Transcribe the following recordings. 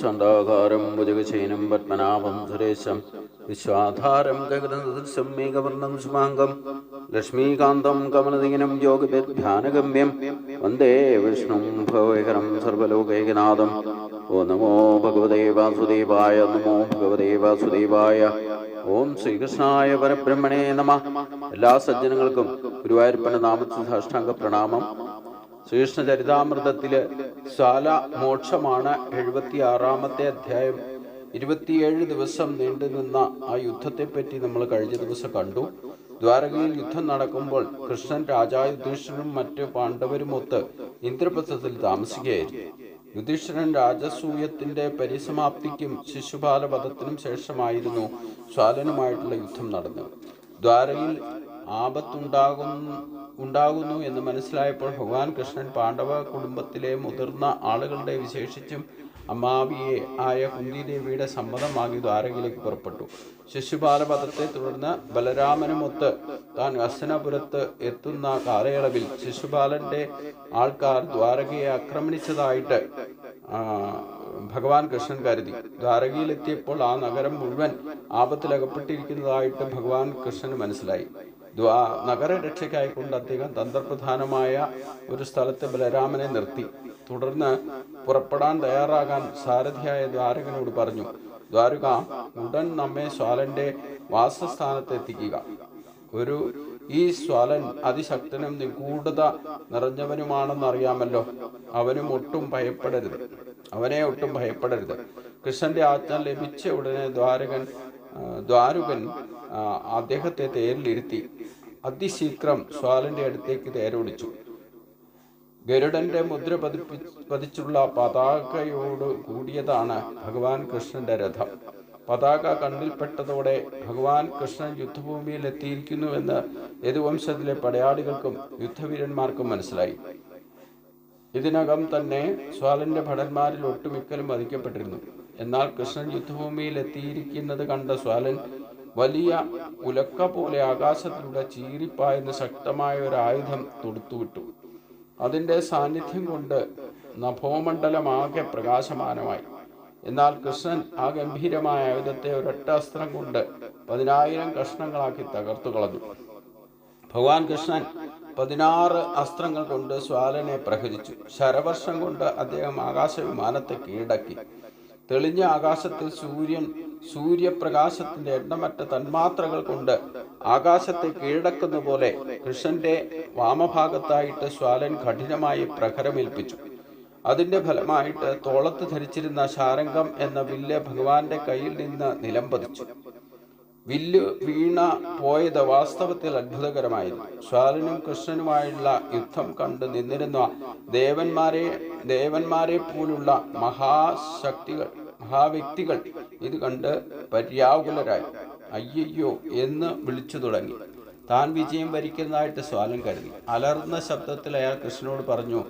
സന്താകാരം ഭുജഗശയനം പത്മനാഭം സുരേശം വിശ്വാധാരം ഗഗനദൃശ്യം മേഘവർണം സുമാംഗം ലക്ഷ്മീകാന്തം കമലദിനം യോഗിധ്യാനഗമ്യം വന്ദേ വിഷ്ണു ഭവേകരം സർവലോകൈകനാഥം ഓ നമോ ഭഗവതേ വാസുദേവായ നമോ ഭഗവതേ വാസുദേവായ. ഓം ശ്രീകൃഷ്ണായ പരബ്രഹ്മണേ നമ. എല്ലാ സജ്ജനങ്ങൾക്കും ഗുരുവായൂരപ്പന്റെ നാമത്തിൽ സാഷ്ടാംഗ പ്രണാമം ശ്രീകൃഷ്ണ ചരിതാമൃതത്തിൽ സാല മോക്ഷമാണ് എഴുപത്തി ആറാമത്തെ അധ്യായം. ഇരുപത്തിയേഴ് ദിവസം നീണ്ടു നിന്ന ആ യുദ്ധത്തെ പറ്റി നമ്മൾ കഴിഞ്ഞ ദിവസം കണ്ടു. ദ്വാരകയിൽ യുദ്ധം നടക്കുമ്പോൾ കൃഷ്ണൻ രാജാ യുധിഷ്ഠിരനും മറ്റ് പാണ്ഡവരുമൊത്ത് ഇന്ദ്രപ്രസ്ഥത്തിൽ താമസിക്കുകയായിരുന്നു. യുധിഷ്ഠിരൻ രാജസൂയത്തിന്റെ പരിസമാപ്തിക്കും ശിശുപാലവധത്തിനും ശേഷമായിരുന്നു സ്വാലനുമായിട്ടുള്ള യുദ്ധം നടന്നത്. ദ്വാരയിൽ ആപത്തുണ്ടാകുന്നു ഉണ്ടാകുന്നു എന്ന് മനസ്സിലായപ്പോൾ ഭഗവാൻ കൃഷ്ണൻ പാണ്ഡവ കുടുംബത്തിലെ മുതിർന്ന ആളുകളുടെ വിശേഷിച്ചും അമ്മാവിയെ ആയ കുന്തിദേവിയുടെ സമ്മതം വാങ്ങി ദ്വാരകയിലേക്ക് പുറപ്പെട്ടു. ശിശുപാലപഥത്തെ തുടർന്ന് ബലരാമനുമൊത്ത് താൻ അസനപുരത്ത് എത്തുന്ന കാലയളവിൽ ശിശുപാലന്റെ ആൾക്കാർ ദ്വാരകയെ ആക്രമിച്ചതായിട്ട് ഭഗവാൻ കൃഷ്ണൻ കരുതി. ദ്വാരകയിലെത്തിയപ്പോൾ ആ നഗരം മുഴുവൻ ആപത്തിലകപ്പെട്ടിരിക്കുന്നതായിട്ട് ഭഗവാൻ കൃഷ്ണന് മനസ്സിലായി. നഗരരക്ഷയ്ക്കായിക്കൊണ്ട് അദ്ദേഹം തന്ത്രപ്രധാനമായ ഒരു സ്ഥലത്ത് ബലരാമനെ നിർത്തി. തുടർന്ന് പുറപ്പെടാൻ തയ്യാറാകാൻ സാരഥിയായ ദ്വാരകനോട് പറഞ്ഞു ദ്വാരക ഉടൻ നമ്മെ സ്വാലന്റെ വാസസ്ഥാനത്ത് എത്തിക്കുക ഒരു ഈ സ്വാലൻ അതിശക്തനും നിഗൂഢത നിറഞ്ഞവനുമാണെന്ന് അറിയാമല്ലോ അവനും ഒട്ടും ഭയപ്പെടരുത്. അവനെ ഒട്ടും ഭയപ്പെടരുത്. കൃഷ്ണന്റെ ആജ്ഞ ലഭിച്ച ഉടനെ ദ്വാരകൻ ദ്വാരകൻ അദ്ദേഹത്തെ തേരിലിരുത്തി. അതിശീഘ്രം സ്വാലന്റെ അടുത്തേക്ക് തേരോടിച്ചു. ഗരുഡന്റെ മുദ്ര പതിപ്പി പതിച്ചുള്ള പതാകയോട് കൂടിയതാണ് ഭഗവാൻ കൃഷ്ണന്റെ രഥം. പതാക കണ്ണിൽപ്പെട്ടതോടെ ഭഗവാൻ കൃഷ്ണൻ യുദ്ധഭൂമിയിൽ എത്തിയിരിക്കുന്നുവെന്ന് യദുവംശത്തിലെ പടയാളികൾക്കും യുദ്ധവീരന്മാർക്കും മനസ്സിലായി. ഇതിനകം തന്നെ സ്വാലിന്റെ ഭടന്മാരിൽ ഒട്ടുമിക്കലും വധിക്കപ്പെട്ടിരുന്നു. എന്നാൽ കൃഷ്ണൻ യുദ്ധഭൂമിയിൽ എത്തിയിരിക്കുന്നത് കണ്ട സ്വാലൻ വലിയ ഉലക്ക പോലെ ആകാശത്തിലൂടെ ചീറിപ്പായുന്ന ശക്തമായ ഒരു ആയുധം തൊടുത്തുവിട്ടു. അതിന്റെ സാന്നിധ്യം കൊണ്ട് നഭോമണ്ഡലമാകെ പ്രകാശമാനമായി. എന്നാൽ കൃഷ്ണൻ ആ ഗംഭീരമായ ആയുധത്തെ ഒരൊറ്റ അസ്ത്രം കൊണ്ട് പതിനായിരം കഷ്ണങ്ങളാക്കി തകർത്തു കളഞ്ഞു. ഭഗവാൻ കൃഷ്ണൻ പതിനാറ് അസ്ത്രങ്ങൾ കൊണ്ട് സ്വാലനെ പ്രഹരിച്ചു. ശരവർഷം കൊണ്ട് അദ്ദേഹം ആകാശ വിമാനത്തെ കീഴടക്കി. തെളിഞ്ഞ ആകാശത്തിൽ സൂര്യൻ സൂര്യപ്രകാശത്തിന്റെ എണ്ണമറ്റ തന്മാത്രകൾ കൊണ്ട് ആകാശത്തെ കീഴടക്കുന്ന പോലെ കൃഷ്ണന്റെ വാമഭാഗത്തായിട്ട് ശ്വാലൻ കഠിനമായി പ്രഹരമേൽപ്പിച്ചു അതിന്റെ ഫലമായിട്ട് തോളത്ത് ധരിച്ചിരുന്ന ശാരംഗം എന്ന വില്ല് ഭഗവാന്റെ കയ്യിൽ നിന്ന് നിലംപതിച്ചു വില്ല് വീണ പോയത് വാസ്തവത്തിൽ അത്ഭുതകരമായിരുന്നു. ശ്വാലനും കൃഷ്ണനുമായുള്ള യുദ്ധം കണ്ട് നിന്നിരുന്ന ദേവന്മാരെ ദേവന്മാരെ പോലുള്ള മഹാശക്തികൾ മഹാവ്യക്തികൾ ഇത് കണ്ട് പര്യാകുലരായി. അയ്യയ്യോ എന്ന് വിളിച്ചു തുടങ്ങി. താൻ വിജയം വരിക്കുന്നതായിട്ട് സ്വാലൻ കരുതി. അലർന്ന ശബ്ദത്തിൽ അയാൾ കൃഷ്ണനോട് പറഞ്ഞു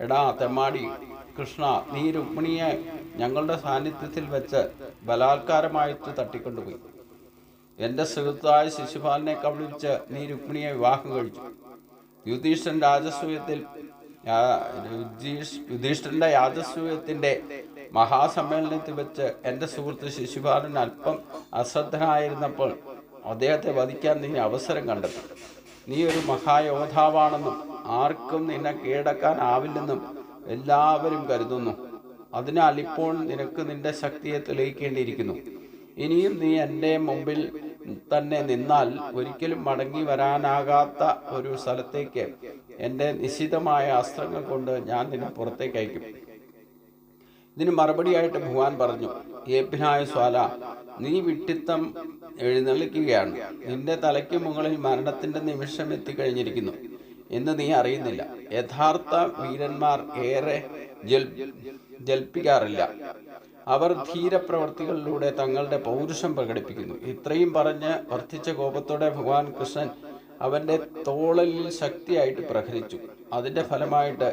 എടാ തെമ്മാടി കൃഷ്ണ നീ രുക്മിണിയെ ഞങ്ങളുടെ സാന്നിധ്യത്തിൽ വെച്ച് ബലാത്കാരമായിട്ട് തട്ടിക്കൊണ്ടുപോയി. എന്റെ സുഹൃത്തായ ശിശുപാലനെ കബളിച്ച് നീ രുക്മിണിയെ വിവാഹം കഴിച്ചു. യുധീഷ്ഠൻ രാജസൂയത്തിൽ യുധീഷ്- യുധീഷ്ഠന്റെ രാജസൂയത്തിന്റെ മഹാസമ്മേളനത്തിൽ വെച്ച് എന്റെ സുഹൃത്ത് ശിശുപാലൻ അല്പം അശ്രദ്ധനായിരുന്നപ്പോൾ അദ്ദേഹത്തെ വധിക്കാൻ നീ അവസരം കണ്ടെത്തി നീ ഒരു മഹായോദ്ധാവാണെന്നും ആർക്കും നിന്നെ കീഴടക്കാനാവില്ലെന്നും എല്ലാവരും കരുതുന്നു. അതിനാൽ ഇപ്പോൾ നിനക്ക് നിന്റെ ശക്തിയെ തെളിയിക്കേണ്ടിയിരിക്കുന്നു. ഇനിയും നീ എന്റെ മുമ്പിൽ തന്നെ നിന്നാൽ ഒരിക്കലും മടങ്ങി വരാനാകാത്ത ഒരു സ്ഥലത്തേക്ക് എന്റെ നിശിതമായ അസ്ത്രങ്ങൾ കൊണ്ട് ഞാൻ നിന്നെ പുറത്തേക്ക് അയക്കും. ഇതിന് മറുപടിയായിട്ട് ഭഗവാൻ പറഞ്ഞു ഏപ്പിനായ സ്വാല നീ വിട്ടിത്തം എഴുന്നള്ളിക്കുകയാണ്. നിന്റെ തലയ്ക്ക് മുകളിൽ മരണത്തിന്റെ നിമിഷം എത്തിക്കഴിഞ്ഞിരിക്കുന്നു എന്ന് നീ അറിയുന്നില്ല. യഥാർത്ഥ വീരന്മാർ ഏറെ ജൽ ജൽപ്പിക്കാറില്ല. അവർ ധീരപ്രവർത്തികളിലൂടെ തങ്ങളുടെ പൗരുഷം പ്രകടിപ്പിക്കുന്നു. ഇത്രയും പറഞ്ഞ് വർദ്ധിച്ച കോപത്തോടെ ഭഗവാൻ കൃഷ്ണൻ അവന്റെ തോളലിൽ ശക്തിയായിട്ട് പ്രഹരിച്ചു. അതിന്റെ ഫലമായിട്ട്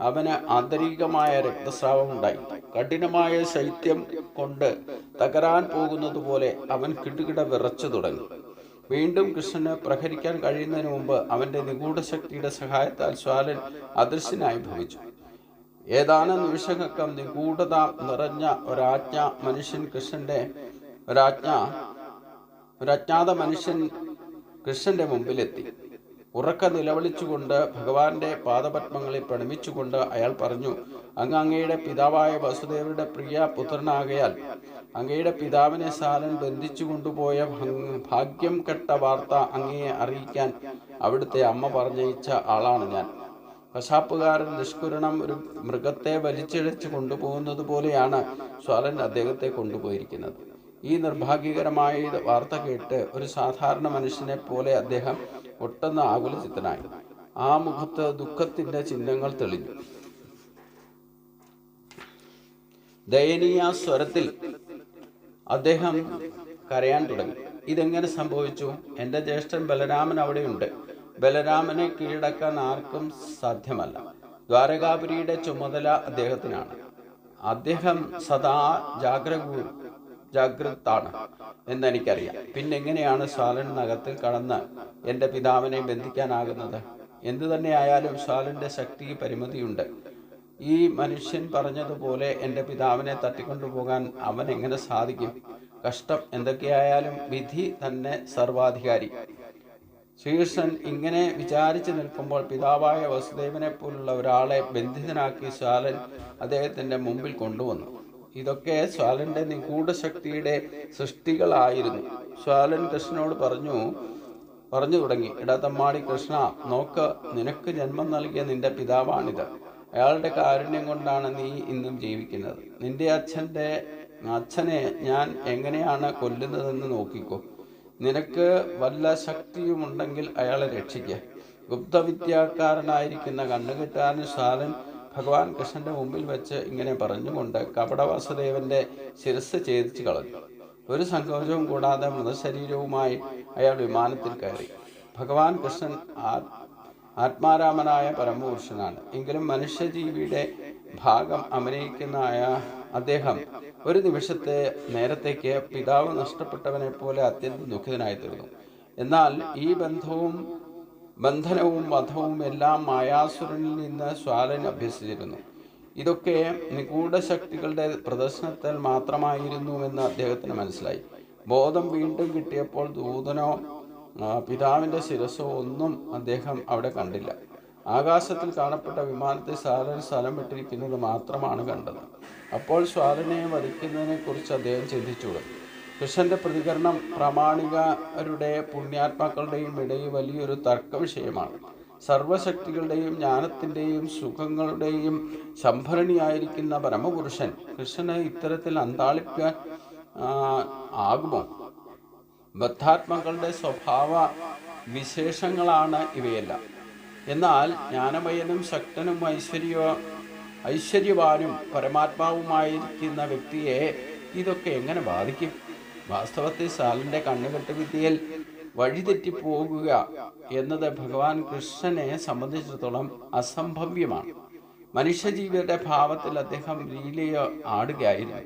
അവന് ആന്തരികമായ രക്തസ്രാവം ഉണ്ടായി. കഠിനമായ ശൈത്യം കൊണ്ട് തകരാൻ പോകുന്നത് പോലെ അവൻ കിടുകിട വിറച്ചു തുടങ്ങി. വീണ്ടും കൃഷ്ണന് പ്രഹരിക്കാൻ കഴിയുന്നതിന് മുമ്പ് അവന്റെ നിഗൂഢ ശക്തിയുടെ സഹായത്താൽ സ്വാലൻ അദൃശ്യനായി ഭവിച്ചു. ഏതാനും നിമിഷങ്ങൾക്കം നിഗൂഢത നിറഞ്ഞ ഒരാജ്ഞ മനുഷ്യൻ കൃഷ്ണന്റെ ഒരാജ്ഞ ഒരജ്ഞാത മനുഷ്യൻ കൃഷ്ണന്റെ മുമ്പിലെത്തി. ഉറക്ക നിലവിളിച്ചുകൊണ്ട് ഭഗവാന്റെ പാദപത്മങ്ങളെ പ്രണമിച്ചുകൊണ്ട് അയാൾ പറഞ്ഞു അങ്ങ് അങ്ങയുടെ പിതാവായ വസുദേവരുടെ പ്രിയ പുത്രനാകയാൽ അങ്ങയുടെ പിതാവിനെ സാലൻ ബന്ധിച്ചു കൊണ്ടുപോയ ഭംഗ്- ഭാഗ്യം കെട്ട വാർത്ത അങ്ങയെ അറിയിക്കാൻ അവിടുത്തെ അമ്മ പറഞ്ഞയച്ച ആളാണ് ഞാൻ. കശാപ്പുകാരൻ നിഷ്കുരണം ഒരു മൃഗത്തെ വലിച്ചിഴച്ച് കൊണ്ടുപോകുന്നത് പോലെയാണ് സ്വാലൻ അദ്ദേഹത്തെ കൊണ്ടുപോയിരിക്കുന്നത്. ഈ നിർഭാഗ്യകരമായ വാർത്ത കേട്ട് ഒരു സാധാരണ മനുഷ്യനെ പോലെ അദ്ദേഹം ഒട്ടെന്ന് ആകുലചിത്തനായി. ആ മുഖത്ത് ദുഃഖത്തിന്റെ ചിഹ്നങ്ങൾ തെളിഞ്ഞു. ദയനീയ സ്വരത്തിൽ അദ്ദേഹം കരയാൻ തുടങ്ങി. ഇതെങ്ങനെ സംഭവിച്ചു? എന്റെ ജ്യേഷ്ഠൻ ബലരാമൻ അവിടെയുണ്ട്. ബലരാമനെ കീഴടക്കാൻ ആർക്കും സാധ്യമല്ല. ദ്വാരകാപുരിയുടെ ചുമതല അദ്ദേഹത്തിനാണ്. അദ്ദേഹം സദാ ജാഗ്രകൂ ജാഗ്രതാണ് എന്നെനിക്കറിയാം. പിന്നെ എങ്ങനെയാണ് സാലൻ നഗത്തിൽ കടന്ന് എന്റെ പിതാവിനെ ബന്ധിക്കാനാകുന്നത്? എന്തു തന്നെയായാലും സ്വാലന്റെ ശക്തിക്ക് പരിമിതിയുണ്ട്. ഈ മനുഷ്യൻ പറഞ്ഞതുപോലെ എന്റെ പിതാവിനെ തട്ടിക്കൊണ്ടുപോകാൻ അവൻ എങ്ങനെ സാധിക്കും? കഷ്ടം എന്തൊക്കെയായാലും വിധി തന്നെ സർവാധികാരി. ശ്രീകൃഷ്ണൻ ഇങ്ങനെ വിചാരിച്ചു നിൽക്കുമ്പോൾ പിതാവായ വസുദേവനെ പോലുള്ള ഒരാളെ ബന്ധിതനാക്കി ശാലൻ അദ്ദേഹത്തിന്റെ മുമ്പിൽ കൊണ്ടുവന്നു. ഇതൊക്കെ സ്വാലന്റെ നിഗൂഢ ശക്തിയുടെ സൃഷ്ടികളായിരുന്നു. സ്വാലൻ കൃഷ്ണനോട് പറഞ്ഞു പറഞ്ഞു തുടങ്ങി എടാ തമ്മാടി കൃഷ്ണ നോക്ക് നിനക്ക് ജന്മം നൽകിയ നിന്റെ പിതാവാണിത്. അയാളുടെ കാരുണ്യം കൊണ്ടാണ് നീ ഇന്നും ജീവിക്കുന്നത്. നിന്റെ അച്ഛന്റെ അച്ഛനെ ഞാൻ എങ്ങനെയാണ് കൊല്ലുന്നതെന്ന് നോക്കിക്കോ. നിനക്ക് വല്ല ശക്തിയുമുണ്ടെങ്കിൽ അയാളെ രക്ഷിക്കുക ഗുപ്തവിദ്യാക്കാരനായിരിക്കുന്ന കണ്ണുകെട്ടാരൻ സാലൻ ഭഗവാൻ കൃഷ്ണന്റെ മുമ്പിൽ വെച്ച് ഇങ്ങനെ പറഞ്ഞുകൊണ്ട് കപടവാസുദേവന്റെ ശിരസ് ഛേദിച്ചു കളഞ്ഞു. ഒരു സങ്കോചവും കൂടാതെ മൃതശരീരവുമായി അയാൾ വിമാനത്തിൽ കയറി. ഭഗവാൻ കൃഷ്ണൻ ആത്മാരാമനായ പരമപുരുഷനാണ്. എങ്കിലും മനുഷ്യജീവിയുടെ ഭാഗം അഭിനയിക്കുന്ന അദ്ദേഹം ഒരു നിമിഷത്തെ നേരത്തേക്ക് പിതാവ് നഷ്ടപ്പെട്ടവനെ പോലെ അത്യന്തം ദുഃഖിതനായി തീർന്നു എന്നാൽ ഈ ബന്ധവും ബന്ധനവും വധവും എല്ലാം മായാസുരനിൽ നിന്ന് സ്വാലൻ അഭ്യസിച്ചിരുന്നു. ഇതൊക്കെ നിഗൂഢ ശക്തികളുടെ പ്രദർശനത്തിൽ മാത്രമായിരുന്നുവെന്ന് അദ്ദേഹത്തിന് മനസ്സിലായി. ബോധം വീണ്ടും കിട്ടിയപ്പോൾ ദൂതനോ പിതാവിന്റെ ശിരസോ ഒന്നും അദ്ദേഹം അവിടെ കണ്ടില്ല. ആകാശത്തിൽ കാണപ്പെട്ട വിമാനത്തെ സ്വാലൻ സ്ഥലം വിട്ടിരിക്കുന്നത് മാത്രമാണ് കണ്ടത്. അപ്പോൾ സ്വാലനെ വധിക്കുന്നതിനെ കുറിച്ച് അദ്ദേഹം ചിന്തിച്ചു തുടങ്ങി കൃഷ്ണന്റെ പ്രതികരണം പ്രാമാണികരുടെ പുണ്യാത്മാക്കളുടെയും ഇടയിൽ വലിയൊരു തർക്ക വിഷയമാണ് സർവശക്തികളുടെയും ജ്ഞാനത്തിന്റെയും സുഖങ്ങളുടെയും സംഭരണിയായിരിക്കുന്ന പരമപുരുഷൻ കൃഷ്ണനെ ഇത്തരത്തിൽ അന്താളിക്കാൻ ആകുമോ? ബദ്ധാത്മാക്കളുടെ സ്വഭാവ വിശേഷങ്ങളാണ് ഇവയെല്ലാം. എന്നാൽ ജ്ഞാനമയനും ശക്തനും ഐശ്വര്യ ഐശ്വര്യവാനും പരമാത്മാവുമായിരിക്കുന്ന വ്യക്തിയെ ഇതൊക്കെ എങ്ങനെ ബാധിക്കും? വാസ്തവത്തിൽ സാലിന്റെ കണ്ണുകെട്ട് വിദ്യയിൽ വഴിതെറ്റിപ്പോകുക എന്നത് ഭഗവാൻ കൃഷ്ണനെ സംബന്ധിച്ചിടത്തോളം അസംഭവ്യമാണ്. മനുഷ്യജീവിയുടെ ഭാവത്തിൽ അദ്ദേഹം ലീലയോ ആടുകയായിരുന്നു.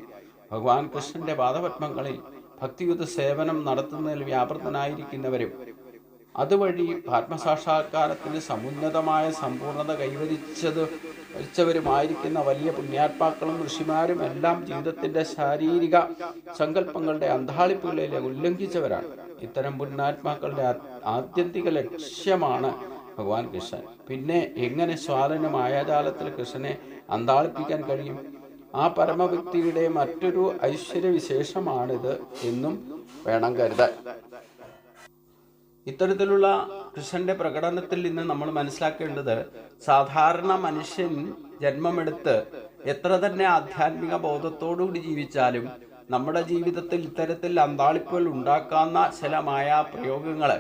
ഭഗവാൻ കൃഷ്ണന്റെ പാദപത്മങ്ങളിൽ ഭക്തിയുത സേവനം നടത്തുന്നതിൽ വ്യാപൃതനായിരിക്കുന്നവരും അതുവഴി ആത്മസാക്ഷാത്കാരത്തിന് സമുന്നതമായ സമ്പൂർണത കൈവരിച്ചത് വരിച്ചവരുമായിരിക്കുന്ന വലിയ പുണ്യാത്മാക്കളും ഋഷിമാരും എല്ലാം ജീവിതത്തിന്റെ ശാരീരിക സങ്കല്പങ്ങളുടെ അന്താളിപ്പുകളിലെ ഉല്ലംഘിച്ചവരാണ്. ഇത്തരം പുണ്യാത്മാക്കളുടെ ആത്യന്തിക ലക്ഷ്യമാണ് ഭഗവാൻ കൃഷ്ണൻ. പിന്നെ എങ്ങനെ സ്വാധീന മായാജാലത്തിൽ കൃഷ്ണനെ അന്താളിപ്പിക്കാൻ കഴിയും? ആ പരമവ്യക്തിയുടെ മറ്റൊരു ഐശ്വര്യവിശേഷമാണിത് എന്നും വേണം കരുതാൻ. ഇത്തരത്തിലുള്ള കൃഷ്ണന്റെ പ്രകടനത്തിൽ നിന്ന് നമ്മൾ മനസ്സിലാക്കേണ്ടത് സാധാരണ മനുഷ്യൻ ജന്മമെടുത്ത് എത്ര തന്നെ ആധ്യാത്മിക ബോധത്തോടുകൂടി ജീവിച്ചാലും നമ്മുടെ ജീവിതത്തിൽ ഇത്തരത്തിൽ അന്താളിപ്പുകൾ ഉണ്ടാക്കാവുന്ന ചില മായാ പ്രയോഗങ്ങൾ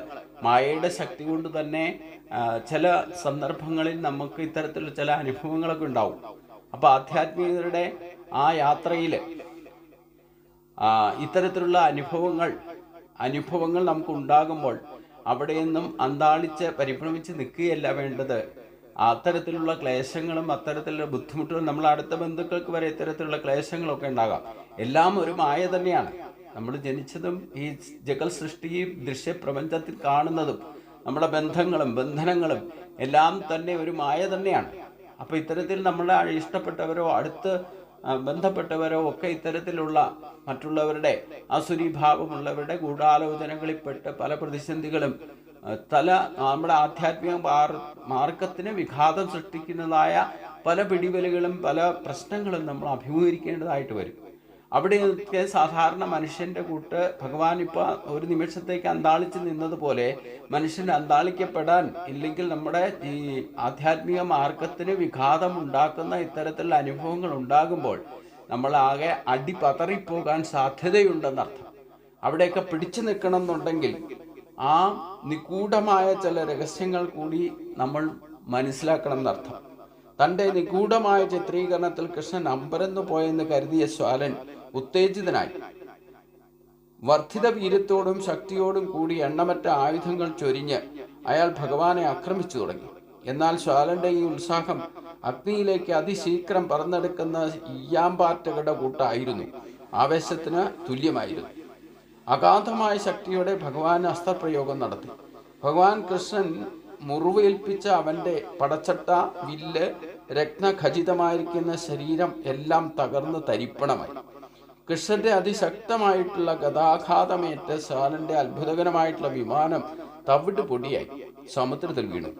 മായയുടെ ശക്തി കൊണ്ട് തന്നെ ചില സന്ദർഭങ്ങളിൽ നമുക്ക് ഇത്തരത്തിലുള്ള ചില അനുഭവങ്ങളൊക്കെ ഉണ്ടാവും. അപ്പൊ ആധ്യാത്മികരുടെ ആ യാത്രയിൽ ഇത്തരത്തിലുള്ള അനുഭവങ്ങൾ അനുഭവങ്ങൾ നമുക്ക് ഉണ്ടാകുമ്പോൾ അവിടെയൊന്നും അന്താളിച്ച് പരിഭ്രമിച്ച് നിൽക്കുകയല്ല വേണ്ടത്. അത്തരത്തിലുള്ള ക്ലേശങ്ങളും അത്തരത്തിലുള്ള ബുദ്ധിമുട്ടുകളും നമ്മൾ അടുത്ത ബന്ധുക്കൾക്ക് വരെ ഇത്തരത്തിലുള്ള ക്ലേശങ്ങളൊക്കെ ഉണ്ടാകാം. എല്ലാം ഒരു മായ തന്നെയാണ്. നമ്മൾ ജനിച്ചതും ഈ ജഗൽ സൃഷ്ടിയും ദൃശ്യപ്രപഞ്ചത്തിൽ കാണുന്നതും നമ്മുടെ ബന്ധങ്ങളും ബന്ധനങ്ങളും എല്ലാം തന്നെ ഒരു മായ തന്നെയാണ്. അപ്പോൾ ഇത്തരത്തിൽ നമ്മളെ ഇഷ്ടപ്പെട്ടവരോ അടുത്ത് ബന്ധപ്പെട്ടവരോ ഒക്കെ ഇത്തരത്തിലുള്ള മറ്റുള്ളവരുടെ അസുരീഭാവമുള്ളവരുടെ ഗൂഢാലോചനകളിൽപ്പെട്ട് പല പ്രതിസന്ധികളും തല നമ്മുടെ ആധ്യാത്മിക മാർ- മാർഗത്തിന് വിഘാതം സൃഷ്ടിക്കുന്നതായ പല പിടിവലുകളും പല പ്രശ്നങ്ങളും നമ്മൾ അഭിമുഖീകരിക്കേണ്ടതായിട്ട് വരും. അവിടെയൊക്കെ സാധാരണ മനുഷ്യന്റെ കൂട്ട് ഭഗവാൻ ഇപ്പൊ ഒരു നിമിഷത്തേക്ക് അന്താളിച്ച് നിന്നതുപോലെ മനുഷ്യൻ അന്താളിക്കപ്പെടാൻ ഇല്ലെങ്കിൽ നമ്മുടെ ഈ ആധ്യാത്മിക മാർഗത്തിന് വിഘാതം ഉണ്ടാക്കുന്ന ഇത്തരത്തിലുള്ള അനുഭവങ്ങൾ ഉണ്ടാകുമ്പോൾ നമ്മൾ ആകെ അടി പതറിപ്പോകാൻ സാധ്യതയുണ്ടെന്നർത്ഥം. അവിടെയൊക്കെ പിടിച്ചു നിൽക്കണം എന്നുണ്ടെങ്കിൽ ആ നിഗൂഢമായ ചില രഹസ്യങ്ങൾ കൂടി നമ്മൾ മനസ്സിലാക്കണം എന്നർത്ഥം തന്റെ നിഗൂഢമായ ചിത്രീകരണത്തിൽ കൃഷ്ണൻ അമ്പരന്നു പോയെന്ന് കരുതിയ ശ്വാലൻ ഉത്തേജിതനായി. വർദ്ധിത വീര്യത്തോടും ശക്തിയോടും കൂടി എണ്ണമറ്റ ആയുധങ്ങൾ ചൊരിഞ്ഞ് അയാൾ ഭഗവാനെ ആക്രമിച്ചു തുടങ്ങി. എന്നാൽ ശാലന്റെ ഈ ഉത്സാഹം അഗ്നിയിലേക്ക് അതിശീഘ്രം പറന്നെടുക്കുന്ന ഈയാമ്പാറ്റകളുടെ കൂട്ടായിരുന്നു. ആവേശത്തിന് തുല്യമായിരുന്നു. അഗാധമായ ശക്തിയോടെ ഭഗവാൻ അസ്ത്രപ്രയോഗം നടത്തി. ഭഗവാൻ കൃഷ്ണൻ മുറിവേൽപ്പിച്ച അവന്റെ പടച്ചട്ട വില്ല് രത്നഖചിതമായിരിക്കുന്ന ശരീരം എല്ലാം തകർന്ന് തരിപ്പണമായി. കൃഷ്ണന്റെ അതിശക്തമായിട്ടുള്ള ഗതാഘാതമേറ്റ സാലന്റെ അത്ഭുതകരമായിട്ടുള്ള വിമാനം തവിട്ട് പൊടിയായി. സമുദ്രത്തിൽ വീണു.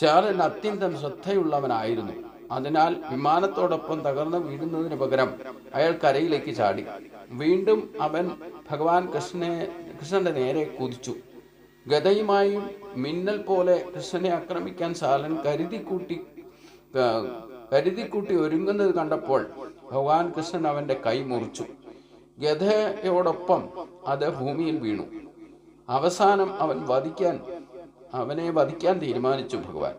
ശാലൻ അത്യന്തം ശ്രദ്ധയുള്ളവനായിരുന്നു. അതിനാൽ വിമാനത്തോടൊപ്പം തകർന്ന് വീഴുന്നതിന് പകരം അയാൾ കരയിലേക്ക് ചാടി. വീണ്ടും അവൻ ഭഗവാൻ കൃഷ്ണനെ കൃഷ്ണന്റെ നേരെ കുതിച്ചു. ഗതയുമായും മിന്നൽ പോലെ കൃഷ്ണനെ ആക്രമിക്കാൻ സാലൻ കരുതി കരുതിക്കൂട്ടി ഒരുങ്ങുന്നത് കണ്ടപ്പോൾ ഭഗവാൻ കൃഷ്ണൻ അവന്റെ കൈ മുറിച്ചു. ഗതയോടൊപ്പം അത് ഭൂമിയിൽ വീണു. അവസാനം അവൻ വധിക്കാൻ അവനെ വധിക്കാൻ തീരുമാനിച്ചു ഭഗവാൻ.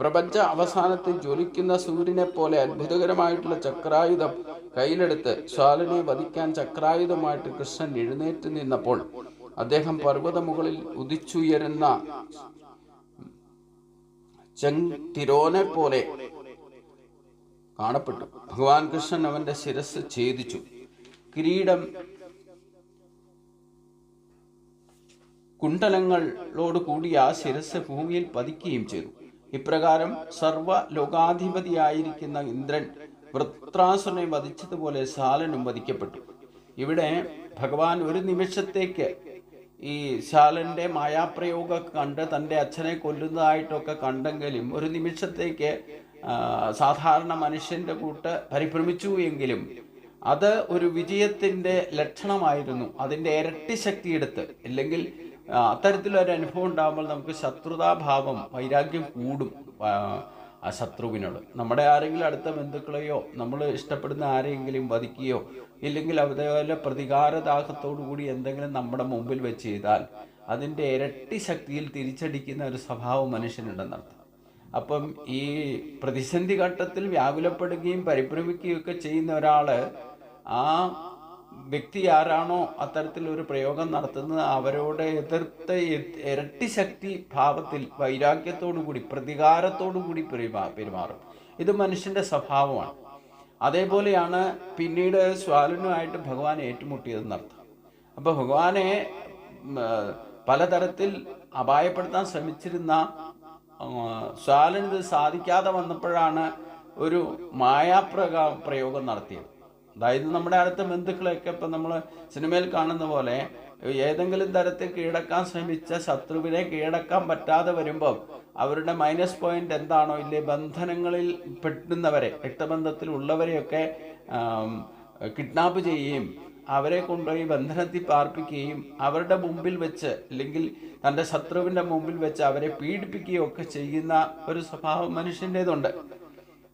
പ്രപഞ്ച അവസാനത്തിൽ ജ്വലിക്കുന്ന സൂര്യനെ പോലെ അത്ഭുതകരമായിട്ടുള്ള ചക്രായുധം കയ്യിലെടുത്ത് ശാലിനെ വധിക്കാൻ ചക്രായുധമായിട്ട് കൃഷ്ണൻ എഴുന്നേറ്റ് നിന്നപ്പോൾ അദ്ദേഹം പർവത മുകളിൽ ഉദിച്ചുയരുന്ന ചെങ് തിരോനെ പോലെ കാണപ്പെട്ടു. ഭഗവാൻ കൃഷ്ണൻ അവന്റെ ശിരസ് ഛേദിച്ചു. കിരീടം കുണ്ടലങ്ങളോട് കൂടി ആ ശിരസ് ഭൂമിയിൽ പതിക്കുകയും ചെയ്തു. ഇപ്രകാരം സർവ ലോകാധിപതിയായിരിക്കുന്ന ഇന്ദ്രൻ വൃത്രാസുരനെ വധിച്ചതുപോലെ ശാലനും വധിക്കപ്പെട്ടു. ഇവിടെ ഭഗവാൻ ഒരു നിമിഷത്തേക്ക് ഈ ശാലന്റെ മായാപ്രയോഗം കണ്ട് തന്റെ അച്ഛനെ കൊല്ലുന്നതായിട്ടൊക്കെ കണ്ടെങ്കിലും ഒരു നിമിഷത്തേക്ക് സാധാരണ മനുഷ്യന്റെ കൂട്ട് പരിഭ്രമിച്ചു എങ്കിലും അത് ഒരു വിജയത്തിന്റെ ലക്ഷണമായിരുന്നു. അതിന്റെ ഇരട്ടി ശക്തി എടുത്ത്. ഇല്ലെങ്കിൽ ആ, അത്തരത്തിലൊരു അനുഭവം ഉണ്ടാകുമ്പോൾ നമുക്ക് ശത്രുതാഭാവം വൈരാഗ്യം കൂടും ആ, ശത്രുവിനോട്. നമ്മുടെ ആരെങ്കിലും അടുത്ത ബന്ധുക്കളെയോ നമ്മൾ ഇഷ്ടപ്പെടുന്ന ആരെയെങ്കിലും വധിക്കുകയോ ഇല്ലെങ്കിൽ അതേപോലെ പ്രതികാരദാഹത്തോടു കൂടി എന്തെങ്കിലും നമ്മുടെ മുമ്പിൽ വെച്ച് ചെയ്താൽ അതിന്റെ ഇരട്ടി ശക്തിയിൽ തിരിച്ചടിക്കുന്ന ഒരു സ്വഭാവം മനുഷ്യനുണ്ടെന്നർത്ഥം. അപ്പം ഈ പ്രതിസന്ധി ഘട്ടത്തിൽ വ്യാകുലപ്പെടുകയും പരിഭ്രമിക്കുകയും ഒക്കെ ചെയ്യുന്ന ഒരാൾ ആ വ്യക്തി ആരാണോ അത്തരത്തിൽ ഒരു പ്രയോഗം നടത്തുന്നത് അവരോട് എതിർത്ത ഇരട്ടി ശക്തി ഭാവത്തിൽ വൈരാഗ്യത്തോടു കൂടി പ്രതികാരത്തോടു കൂടി പെരുമാ- പെരുമാറും. ഇത് മനുഷ്യന്റെ സ്വഭാവമാണ്. അതേപോലെയാണ് പിന്നീട് സ്വാലനുമായിട്ട് ഭഗവാൻ ഏറ്റുമുട്ടിയതെന്നർത്ഥം അപ്പൊ ഭഗവാനെ പലതരത്തിൽ അപായപ്പെടുത്താൻ ശ്രമിച്ചിരുന്ന സ്വാലൻ ഇത് സാധിക്കാതെ വന്നപ്പോഴാണ് ഒരു മായാപ്രക പ്രയോഗം നടത്തിയത്. അതായത് നമ്മുടെ അടുത്ത ബന്ധുക്കളെയൊക്കെ ഇപ്പം നമ്മൾ സിനിമയിൽ കാണുന്ന പോലെ ഏതെങ്കിലും തരത്തിൽ കീഴടക്കാൻ ശ്രമിച്ച ശത്രുവിനെ കീഴടക്കാൻ പറ്റാതെ വരുമ്പോൾ അവരുടെ മൈനസ് പോയിന്റ് എന്താണോ ഇല്ലേ ബന്ധനങ്ങളിൽ പെട്ടുന്നവരെ രക്തബന്ധത്തിൽ ഉള്ളവരെയൊക്കെ കിഡ്നാപ്പ് ചെയ്യുകയും അവരെ കൊണ്ടുപോയി ബന്ധനത്തിൽ പാർപ്പിക്കുകയും അവരുടെ മുമ്പിൽ വെച്ച് അല്ലെങ്കിൽ തന്റെ ശത്രുവിന്റെ മുമ്പിൽ വെച്ച് അവരെ പീഡിപ്പിക്കുകയും ഒക്കെ ചെയ്യുന്ന ഒരു സ്വഭാവം മനുഷ്യന്റേതുണ്ട്.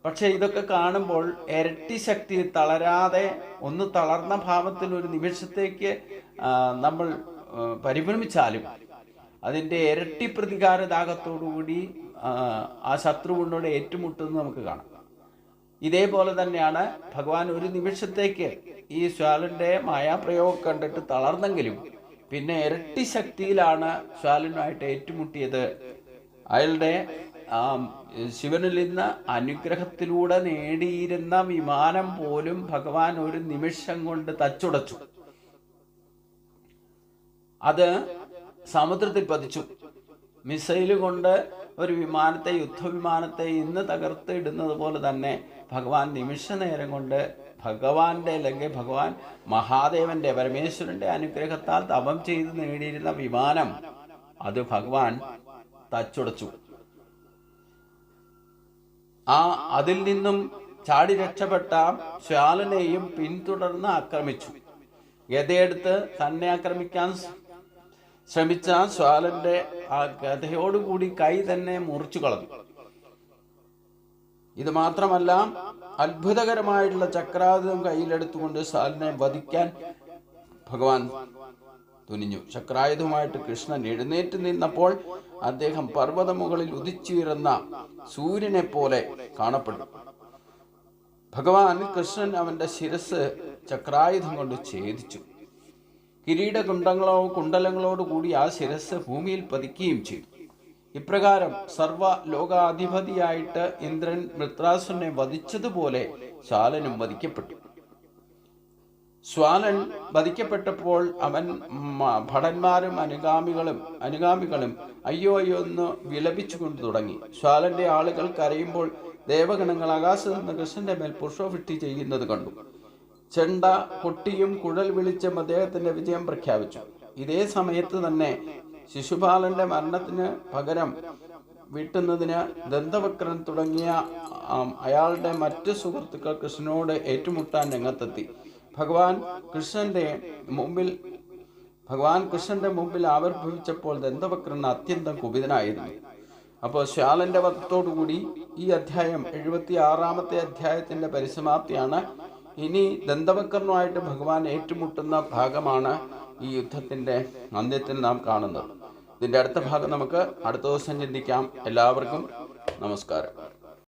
പക്ഷേ ഇതൊക്കെ കാണുമ്പോൾ ഇരട്ടി ശക്തി തളരാതെ ഒന്ന് തളർന്ന ഭാവത്തിൽ ഒരു നിമിഷത്തേക്ക് നമ്മൾ പരിഭ്രമിച്ചാലും അതിന്റെ ഇരട്ടി പ്രതികാരദാഹത്തോടുകൂടി ആ, ആ ശത്രുവിനോട് ഏറ്റുമുട്ടുന്നത് നമുക്ക് കാണാം. ഇതേപോലെ തന്നെയാണ് ഭഗവാൻ ഒരു നിമിഷത്തേക്ക് ഈ ശ്വാലന്റെ മായാപ്രയോഗം കണ്ടിട്ട് തളർന്നെങ്കിലും പിന്നെ ഇരട്ടി ശക്തിയിലാണ് ശ്വാലനുമായിട്ട് ഏറ്റുമുട്ടിയത്. അയാളുടെ ശിവനിൽ നിന്ന് അനുഗ്രഹത്തിലൂടെ നേടിയിരുന്ന വിമാനം പോലും ഭഗവാൻ ഒരു നിമിഷം കൊണ്ട് തച്ചുടച്ചു. അത് സമുദ്രത്തിൽ പതിച്ചു. മിസൈൽ കൊണ്ട് ഒരു വിമാനത്തെ യുദ്ധവിമാനത്തെ ഇന്ന് തകർത്ത് ഇടുന്നത് പോലെ തന്നെ ഭഗവാൻ നിമിഷ നേരം കൊണ്ട് ഭഗവാന്റെ അല്ലെങ്കിൽ ഭഗവാൻ മഹാദേവന്റെ പരമേശ്വരന്റെ അനുഗ്രഹത്താൽ തപം ചെയ്ത് നേടിയിരുന്ന വിമാനം അത് ഭഗവാൻ തച്ചുടച്ചു. ആ അതിൽ നിന്നും ചാടി രക്ഷപ്പെട്ട ശ്യാലനെയും പിന്തുടർന്ന് ആക്രമിച്ചു. ഗതയെടുത്ത് തന്നെ ആക്രമിക്കാൻ ശ്രമിച്ച ശ്വാലന്റെ ആ ഗതയോടുകൂടി കൈ തന്നെ മുറിച്ചു കളഞ്ഞു. ഇത് മാത്രമല്ല അത്ഭുതകരമായിട്ടുള്ള ചക്രായുധം കയ്യിലെടുത്തുകൊണ്ട് സാലിനെ വധിക്കാൻ ഭഗവാൻ തുനിഞ്ഞു. ചക്രായുധമായിട്ട് കൃഷ്ണൻ എഴുന്നേറ്റ് നിന്നപ്പോൾ അദ്ദേഹം പർവതമുകളിൽ ഉദിച്ചുയരുന്ന സൂര്യനെ പോലെ കാണപ്പെട്ടു ഭഗവാൻ കൃഷ്ണൻ അവന്റെ ശിരസ് ചക്രായുധം കൊണ്ട് ഛേദിച്ചു. കിരീട കുണ്ടങ്ങളോ കുണ്ടലങ്ങളോട് കൂടി ആ ശിരസ് ഭൂമിയിൽ പതിക്കുകയും ചെയ്തു. ഇപ്രകാരം സർവ ലോകാധിപതിയായിട്ട് ഇന്ദ്രൻ വൃത്രാസുനെ വധിച്ചതുപോലെ ശാലനും വധിക്കപ്പെട്ടു. സ്വാലൻ വധിക്കപ്പെട്ടപ്പോൾ അവൻ ഭടന്മാരും അനുഗാമികളും അനുഗാമികളും അയ്യോ അയ്യോ എന്ന് വിലപിച്ചുകൊണ്ട് തുടങ്ങി. സ്വാലന്റെ ആളുകൾ കരയുമ്പോൾ ദേവഗണങ്ങൾ ആകാശത്ത് നിന്ന് കൃഷ്ണന്റെ മേൽ പുഷ്പഭിഷ്ടി ചെയ്യുന്നത് കണ്ടു. ചെണ്ട കൊട്ടിയും കുഴൽ വിളിച്ചും അദ്ദേഹത്തിന്റെ വിജയം പ്രഖ്യാപിച്ചു. ഇതേ സമയത്ത് തന്നെ ശിശുപാലന്റെ മരണത്തിന് പകരം വീട്ടുന്നതിന് ദന്തവക്രൻ തുടങ്ങിയ അയാളുടെ മറ്റ് സുഹൃത്തുക്കൾ കൃഷ്ണനോട് ഏറ്റുമുട്ടാൻ രംഗത്തെത്തി. ഭഗവാൻ കൃഷ്ണന്റെ മുമ്പിൽ ഭഗവാൻ കൃഷ്ണന്റെ മുമ്പിൽ ആവിർഭവിച്ചപ്പോൾ ദന്തവക്രൻ അത്യന്തം കുപിതനായിരുന്നു. അപ്പോൾ ശ്യാലന്റെ വധത്തോടുകൂടി ഈ അധ്യായം എഴുപത്തി ആറാമത്തെ അധ്യായത്തിന്റെ പരിസമാപ്തിയാണ്. ഇനി ദന്തവക്രനുമായിട്ട് ഭഗവാൻ ഏറ്റുമുട്ടുന്ന ഭാഗമാണ് ഈ യുദ്ധത്തിന്റെ അന്ത്യത്തിൽ നാം കാണുന്നത്. ഇതിന്റെ അടുത്ത ഭാഗം നമുക്ക് അടുത്ത ദിവസം ചിന്തിക്കാം. എല്ലാവർക്കും നമസ്കാരം.